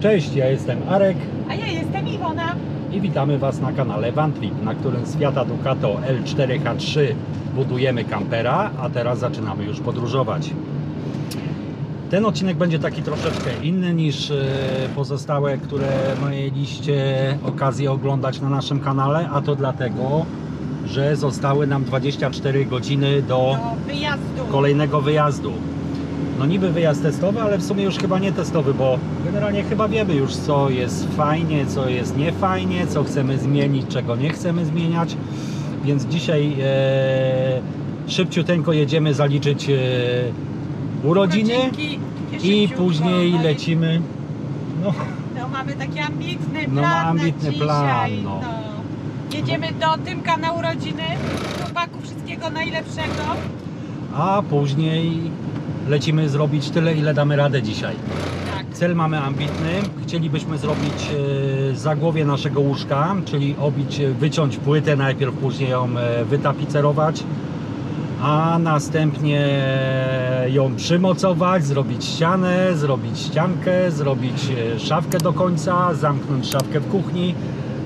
Cześć, ja jestem Arek A ja jestem Iwona. i witamy Was na kanale Vantrip, na którym z Fiata Ducato L4H3 budujemy kampera, a teraz zaczynamy już podróżować. Ten odcinek będzie taki troszeczkę inny niż e, pozostałe, które mieliście okazję oglądać na naszym kanale, a to dlatego, że zostały nam 24 godziny do Do wyjazdu. kolejnego wyjazdu. No niby wyjazd testowy, ale w sumie już chyba nie testowy, bo generalnie chyba wiemy już co jest fajnie, co jest niefajnie, co chcemy zmienić, czego nie chcemy zmieniać. Więc dzisiaj e, szybciuteńko jedziemy zaliczyć e, urodziny i Szybciutko, później no i- lecimy. No, No mamy taki ambitny No, plan ambitny na plan, dzisiaj. no. Jedziemy do Tymka na urodziny. Chłopaku wszystkiego najlepszego. a później lecimy zrobić tyle, ile damy radę dzisiaj. Tak. Cel mamy ambitny. Chcielibyśmy zrobić e, zagłowie naszego łóżka, czyli obić, e, wyciąć płytę najpierw, później ją e, wytapicerować, a następnie ją przymocować, zrobić ścianę, zrobić ściankę, zrobić szafkę do końca, zamknąć szafkę w kuchni.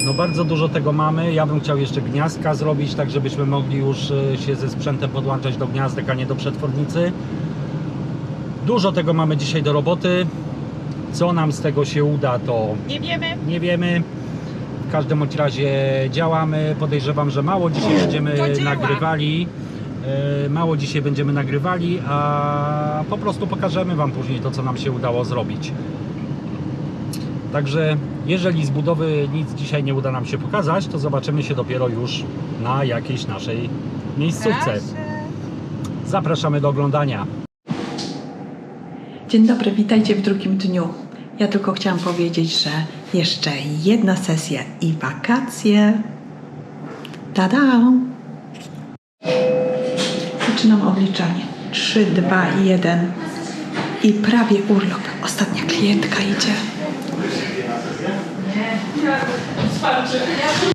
No bardzo dużo tego mamy. Ja bym chciał jeszcze gniazdka zrobić, tak żebyśmy mogli już się ze sprzętem podłączać do gniazdek, a nie do przetwornicy. Dużo tego mamy dzisiaj do roboty. Co nam z tego się uda, to Nie wiemy. nie wiemy. W każdym bądź razie działamy. Podejrzewam, że mało dzisiaj będziemy Do dzieła. nagrywali. E, Mało dzisiaj będziemy nagrywali, a po prostu pokażemy Wam później to, co nam się udało zrobić. Także jeżeli z budowy nic dzisiaj nie uda nam się pokazać, to zobaczymy się dopiero już na jakiejś naszej miejscówce. Proszę. Zapraszamy do oglądania. Dzień dobry, witajcie w drugim dniu. Ja tylko chciałam powiedzieć, że jeszcze jedna sesja i wakacje. Tada! Zaczynam odliczanie. 3, 2, 1 i prawie urlop. Ostatnia klientka idzie. Bags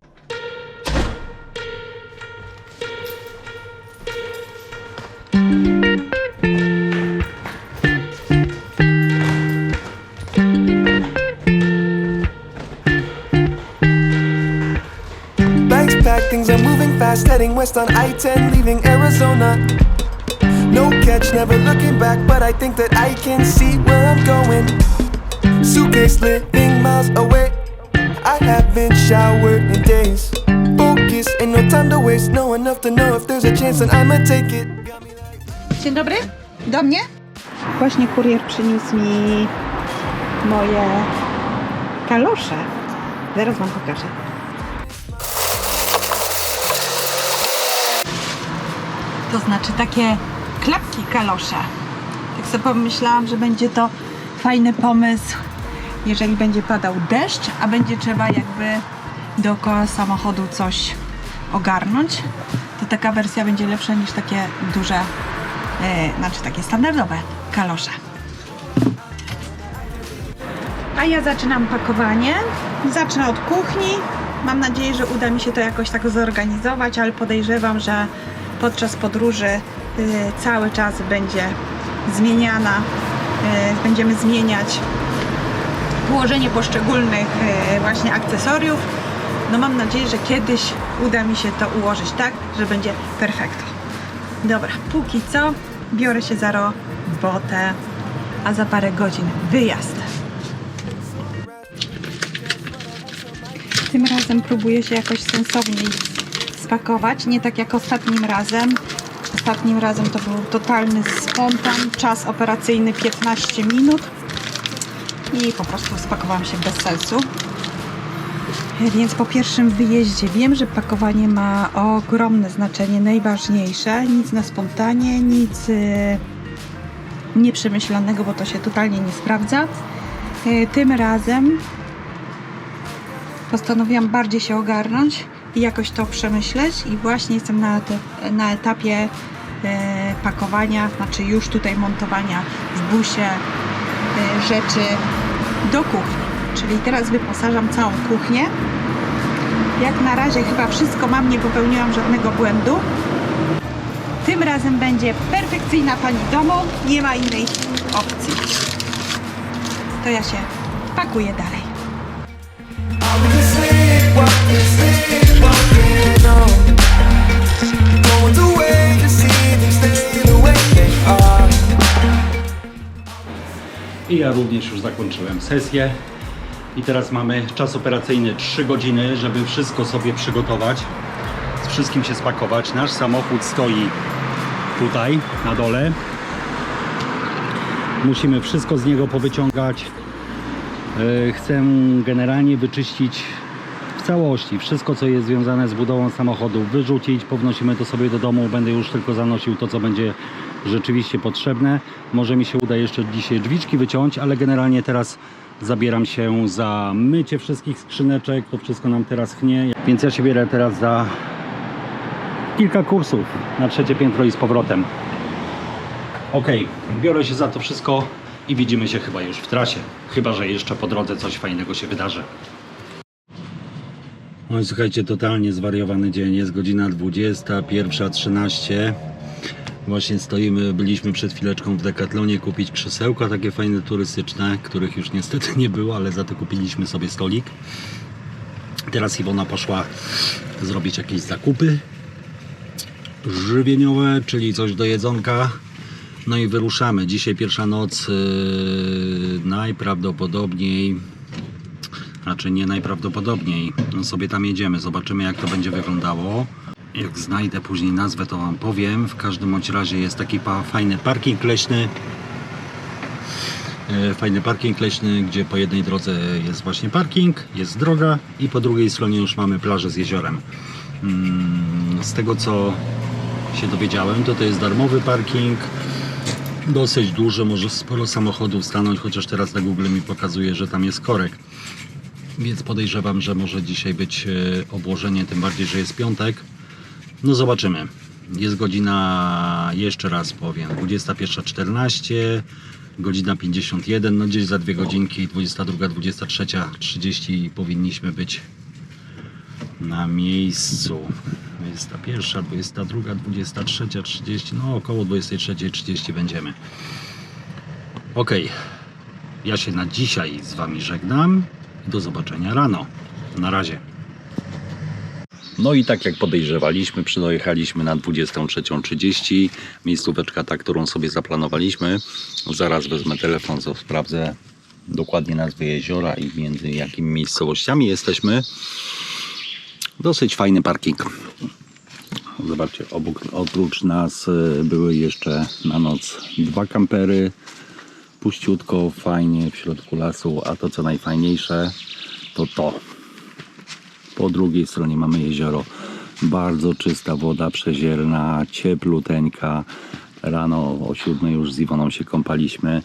fast, heading west on I 10, leaving Arizona. No catch, never looking back, but I think that I can see where I'm going. Suitcase living miles away. I haven't showered in days. Focus, ain't no time to waste. Know enough to know if there's a chance, then I'ma take it. Dzień dobry. Do mnie? Właśnie kurier przyniósł mi moje kalosze. Zaraz Wam pokażę. To znaczy takie klapki kalosze. Tak sobie pomyślałam, że będzie to fajny pomysł, jeżeli będzie padał deszcz, a będzie trzeba jakby dookoła samochodu coś ogarnąć, to taka wersja będzie lepsza niż takie duże, e, znaczy takie standardowe kalosze. A ja zaczynam pakowanie. Zacznę od kuchni. Mam nadzieję, że uda mi się to jakoś tak zorganizować, ale podejrzewam, że podczas podróży y, cały czas będzie zmieniana, y, będziemy zmieniać położenie poszczególnych y, właśnie akcesoriów. No mam nadzieję, że kiedyś uda mi się to ułożyć tak, że będzie perfekto. Dobra, póki co biorę się za robotę, a za parę godzin wyjazd. Tym razem próbuję się jakoś sensowniej spakować, nie tak jak ostatnim razem. Ostatnim razem to był totalny spontan, czas operacyjny 15 minut i po prostu spakowałam się bez sensu. Więc po pierwszym wyjeździe wiem, że pakowanie ma ogromne znaczenie, najważniejsze. Nic na spontanie, nic y, nieprzemyślanego, bo to się totalnie nie sprawdza. Y, Tym razem postanowiłam bardziej się ogarnąć i jakoś to przemyśleć i właśnie jestem na, te, na etapie e, pakowania, znaczy już tutaj montowania w busie e, rzeczy do kuchni. Czyli teraz wyposażam całą kuchnię. Jak na razie chyba wszystko mam, nie popełniłam żadnego błędu. Tym razem będzie perfekcyjna pani domu, nie ma innej opcji. To ja się pakuję dalej. Are. I ja również już zakończyłem sesję. I teraz mamy czas operacyjny 3 godziny, żeby wszystko sobie przygotować. Z wszystkim się spakować. Nasz samochód stoi tutaj na dole. Musimy wszystko z niego powyciągać. E, Chcę generalnie wyczyścić całości wszystko, co jest związane z budową samochodu, wyrzucić, pownosimy to sobie do domu. Będę już tylko zanosił to, co będzie rzeczywiście potrzebne. Może mi się uda jeszcze dzisiaj drzwiczki wyciąć, ale generalnie teraz zabieram się za mycie wszystkich skrzyneczek. To wszystko nam teraz chnie, więc ja się bierę teraz za kilka kursów na trzecie piętro i z powrotem. Ok, biorę się za to wszystko i widzimy się chyba już w trasie. Chyba, że jeszcze po drodze coś fajnego się wydarzy. No i słuchajcie, totalnie zwariowany dzień. Jest godzina 21.13. Właśnie stoimy, byliśmy przed chwileczką w Decathlonie kupić krzesełka takie fajne turystyczne, których już niestety nie było, ale za to kupiliśmy sobie stolik. Teraz Iwona poszła zrobić jakieś zakupy żywieniowe, czyli coś do jedzonka. No i wyruszamy. Dzisiaj pierwsza noc yy, najprawdopodobniej, znaczy nie najprawdopodobniej, no sobie tam jedziemy, zobaczymy jak to będzie wyglądało. Jak znajdę później nazwę, to Wam powiem. W każdym bądź razie jest taki fajny parking leśny. E, Fajny parking leśny, gdzie po jednej drodze jest właśnie parking, jest droga i po drugiej stronie już mamy plażę z jeziorem. Mm, Z tego co się dowiedziałem, to to jest darmowy parking. Dosyć duży, może sporo samochodów stanąć, chociaż teraz na Google mi pokazuje, że tam jest korek. Więc podejrzewam, że może dzisiaj być e, obłożenie, tym bardziej, że jest piątek. No zobaczymy. Jest godzina, jeszcze raz powiem, 21.14, godzina 51, no gdzieś za dwie godzinki, 22, 23, 30 powinniśmy być na miejscu. 21, 22, 23, 30, no około 23, 30 będziemy. Ok, ja się na dzisiaj z Wami żegnam. Do zobaczenia rano. Na razie. No i tak jak podejrzewaliśmy, przydojechaliśmy na 23.30. Miejscóweczka ta, którą sobie zaplanowaliśmy. Zaraz wezmę telefon, sprawdzę dokładnie nazwy jeziora i między jakimi miejscowościami jesteśmy. Dosyć fajny parking. Zobaczcie, obok, oprócz nas y, były jeszcze na noc dwa kampery. Puściutko, fajnie w środku lasu, a to co najfajniejsze to to. Po drugiej stronie mamy jezioro. Bardzo czysta woda przezierna, ciepluteńka. Rano o 7 już z Iwoną się kąpaliśmy.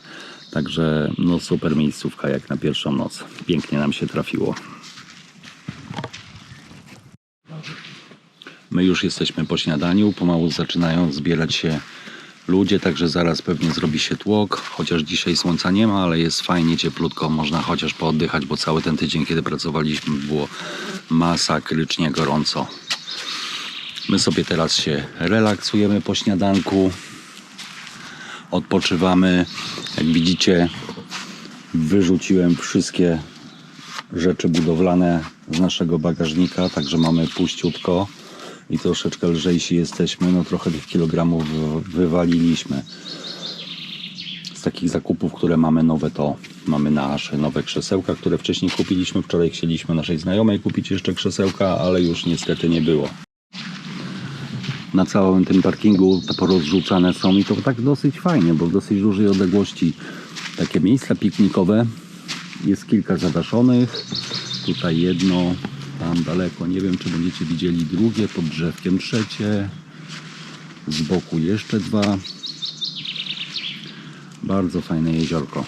Także no super miejscówka jak na pierwszą noc. Pięknie nam się trafiło. My już jesteśmy po śniadaniu, pomału zaczynają zbierać się ludzie, także zaraz pewnie zrobi się tłok. Chociaż dzisiaj słońca nie ma, ale jest fajnie, cieplutko, można chociaż pooddychać, bo cały ten tydzień, kiedy pracowaliśmy, było masakrycznie gorąco. My sobie teraz się relaksujemy po śniadanku, odpoczywamy. Jak widzicie, wyrzuciłem wszystkie rzeczy budowlane z naszego bagażnika, także mamy puściutko i troszeczkę lżejsi jesteśmy, no trochę tych kilogramów wy- wywaliliśmy. Z takich zakupów, które mamy nowe, to mamy nasze nowe krzesełka, które wcześniej kupiliśmy. Wczoraj chcieliśmy naszej znajomej kupić jeszcze krzesełka, ale już niestety nie było. Na całym tym parkingu porozrzucane są i to tak dosyć fajnie, bo w dosyć dużej odległości takie miejsca piknikowe. Jest kilka zadaszonych. Tutaj jedno, tam daleko. Nie wiem, czy będziecie widzieli drugie, pod drzewkiem trzecie. Z boku jeszcze dwa. Bardzo fajne jeziorko.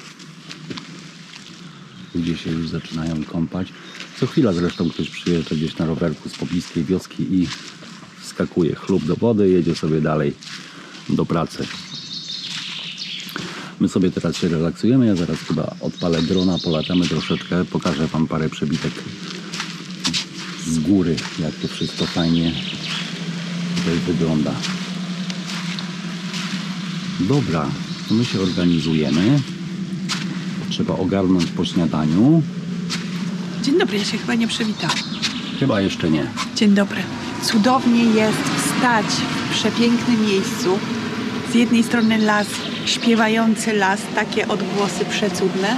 Ludzie się już zaczynają kąpać. Co chwila zresztą ktoś przyjeżdża gdzieś na rowerku z pobliskiej wioski i wskakuje chlub do wody, jedzie sobie dalej do pracy. My sobie teraz się relaksujemy. Ja zaraz chyba odpalę drona, polatamy troszeczkę, pokażę Wam parę przebitek z góry, jak to wszystko fajnie tutaj wygląda. Dobra, to my się organizujemy. trzeba ogarnąć po śniadaniu. Dzień dobry, ja się chyba nie przywitałam. Chyba jeszcze nie. Dzień dobry. Cudownie jest stać w przepięknym miejscu. Z jednej strony las, śpiewający las, takie odgłosy przecudne.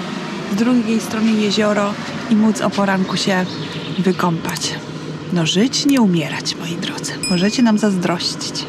Z drugiej strony jezioro i móc o poranku się wykąpać. No żyć, nie umierać, moi drodzy. Możecie nam zazdrościć.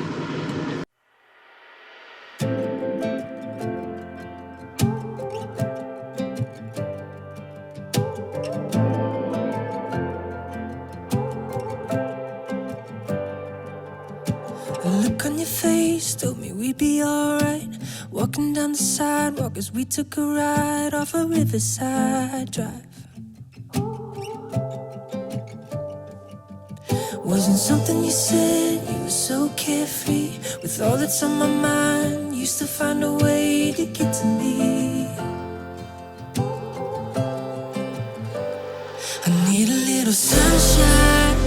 Walking down the sidewalk as we took a ride off a riverside drive. Wasn't something you said, you were so carefree. With all that's on my mind, you still find a way to get to me. I need a little sunshine.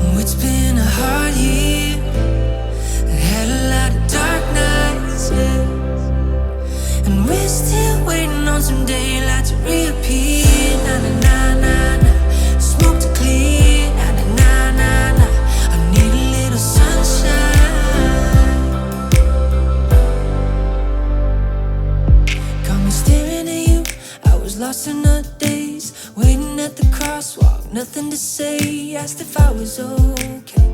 Oh, it's been a hard year. I Had a lot of dark nights, yeah. And we're still waiting on some daylight to reappear. Na na na crosswalk, nothing to say. Asked if I was okay.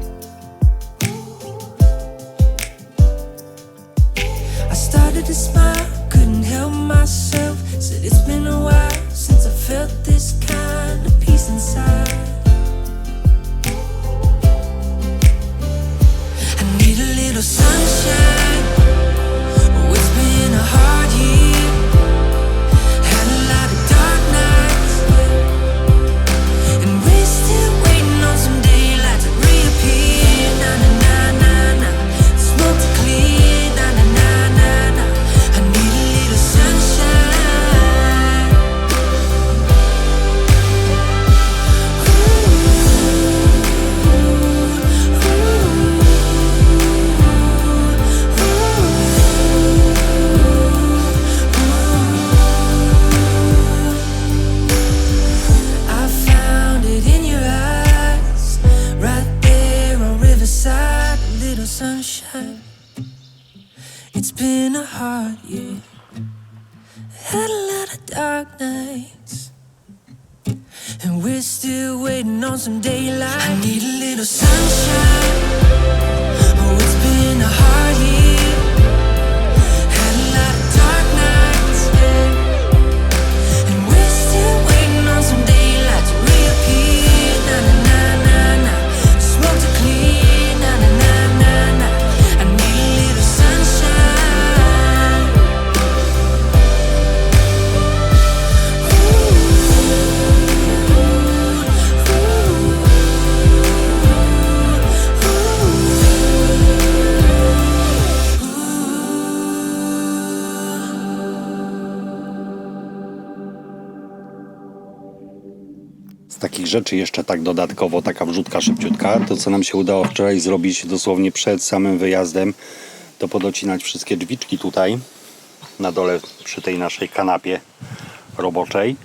I started to smile, and we're still waiting on some daylight. I need a little sunshine. Takich rzeczy jeszcze tak dodatkowo, taka wrzutka szybciutka, to co nam się udało wczoraj zrobić dosłownie przed samym wyjazdem, to podocinać wszystkie drzwiczki tutaj na dole przy tej naszej kanapie roboczej.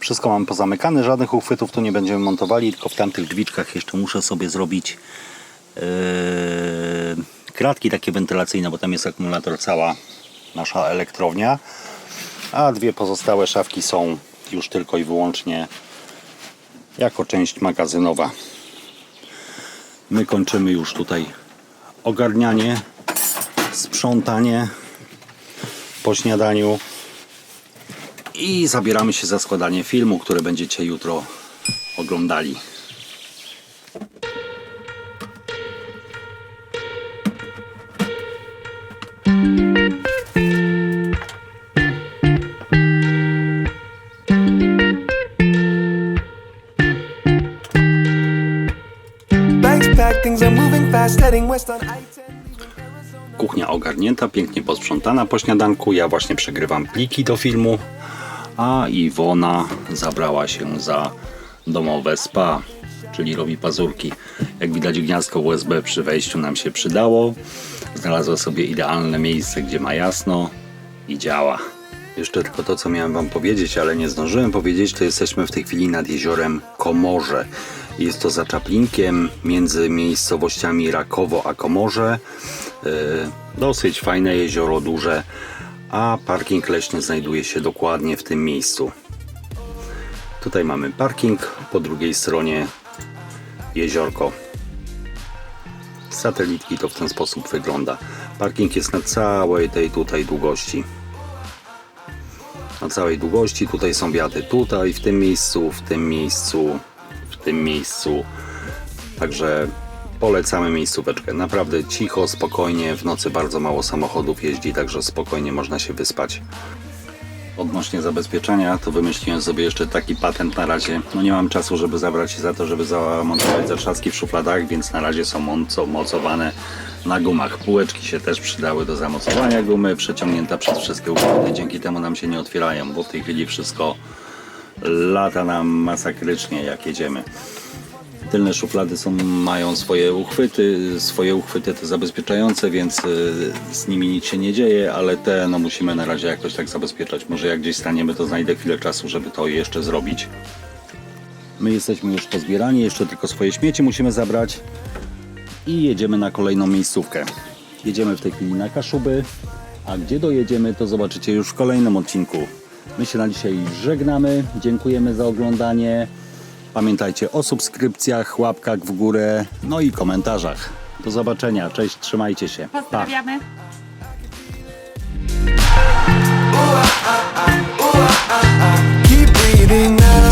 Wszystko mam pozamykane, żadnych uchwytów tu nie będziemy montowali, tylko w tamtych drzwiczkach jeszcze muszę sobie zrobić yy, kratki takie wentylacyjne, bo tam jest akumulator cała nasza elektrownia a dwie pozostałe szafki są już tylko i wyłącznie jako część magazynowa. My kończymy już tutaj ogarnianie, sprzątanie po śniadaniu i zabieramy się za składanie filmu, które będziecie jutro oglądali. Kuchnia ogarnięta, pięknie posprzątana po śniadanku. Ja właśnie przegrywam pliki do filmu, a Iwona zabrała się za domowe spa, czyli robi pazurki. Jak widać gniazdko USB przy wejściu nam się przydało. Znalazła sobie idealne miejsce, gdzie ma jasno i działa. Jeszcze tylko to, co miałem Wam powiedzieć, ale nie zdążyłem powiedzieć, to jesteśmy w tej chwili nad jeziorem Komorze. Jest to za Czaplinkiem, między miejscowościami Rakowo a Komorze. Yy, dosyć fajne jezioro, duże, a parking leśny znajduje się dokładnie w tym miejscu. Tutaj mamy parking, po drugiej stronie jeziorko. Satelitki to w ten sposób wygląda. Parking jest na całej tej tutaj długości na całej długości. Tutaj są wiaty, tutaj, w tym miejscu, w tym miejscu, w tym miejscu. Także polecamy miejscóweczkę. Naprawdę cicho, spokojnie. W nocy bardzo mało samochodów jeździ, także spokojnie można się wyspać. Odnośnie zabezpieczenia, to wymyśliłem sobie jeszcze taki patent na razie. No nie mam czasu, żeby zabrać się za to, żeby zamontować zatrzaski w szufladach, więc na razie są moco- mocowane na gumach. Półeczki się też przydały do zamocowania gumy, przeciągnięta przez wszystkie układy. Dzięki temu nam się nie otwierają, bo w tej chwili wszystko lata nam masakrycznie jak jedziemy. Tylne szuflady są, mają swoje uchwyty, swoje uchwyty te zabezpieczające, więc y, z nimi nic się nie dzieje, ale te no, musimy na razie jakoś tak zabezpieczać. Może jak gdzieś staniemy, to znajdę chwilę czasu, żeby to jeszcze zrobić. My jesteśmy już pozbierani, jeszcze tylko swoje śmieci musimy zabrać i jedziemy na kolejną miejscówkę. Jedziemy w tej chwili na Kaszuby, a gdzie dojedziemy, to zobaczycie już w kolejnym odcinku. My się na dzisiaj żegnamy. Dziękujemy za oglądanie. Pamiętajcie o subskrypcjach, łapkach w górę, no i komentarzach. Do zobaczenia. Cześć, trzymajcie się. Pa. Pozdrawiamy. Ah, ah, ah. Keep breathing.